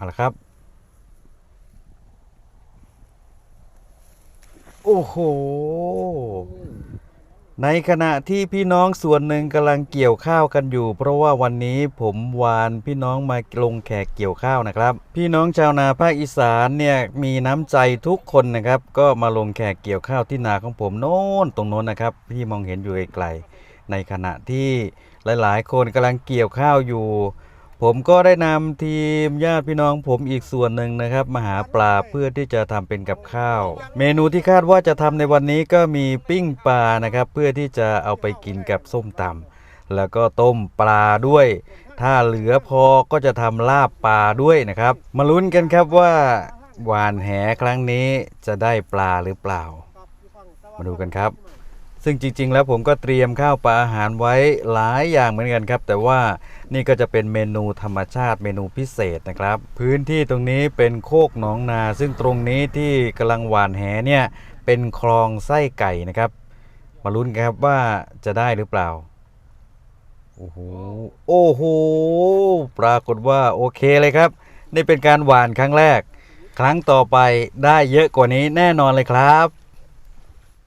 เอาละครับ โอ้โห ในขณะที่พี่น้องส่วนหนึ่งกำลังเกี่ยวข้าวกันอยู่ เพราะว่าวันนี้ผมวานพี่น้องมาลงแขกเกี่ยวข้าวนะครับ พี่น้องชาวนาภาคอีสานเนี่ยมีน้ำใจทุกคนนะครับ ก็มาลงแขกเกี่ยวข้าวที่นาของผมโน่นตรงโน้นนะครับที่มองเห็นอยู่ไกลๆในขณะที่หลายๆ คนกำลังเกี่ยวข้าวอยู่ ผมก็ได้นำทีมญาติพี่น้องผมอีกส่วนหนึ่งนะครับมาหาปลาเพื่อที่จะทำเป็นกับข้าว เมนูที่คาดว่าจะทำในวันนี้ก็มีปิ้งปลานะครับ เพื่อที่จะเอาไปกินกับส้มตำแล้วก็ต้มปลาด้วย ถ้าเหลือพอก็จะทำลาบปลาด้วยนะครับ มาลุ้นกันครับว่าหวานแหครั้งนี้จะได้ปลาหรือเปล่า มาดูกันครับ ซึ่งจริง ๆ แล้วผมก็เตรียมข้าวปลาอาหารไว้หลายอย่างเหมือนกันครับ แต่ว่านี่ก็จะเป็นเมนูธรรมชาติเมนูพิเศษนะครับ พื้นที่ตรงนี้เป็นโคกหนองนา ซึ่งตรงนี้ที่กำลังหวานแหเนี่ยเป็นคลองไส้ไก่นะครับ มาลุ้นกันครับว่าจะได้หรือเปล่าโอ้โหโอ้โหปรากฏว่าโอเคเลยครับ นี่เป็นการหวานครั้งแรก ครั้งต่อไปได้เยอะกว่านี้แน่นอนเลยครับ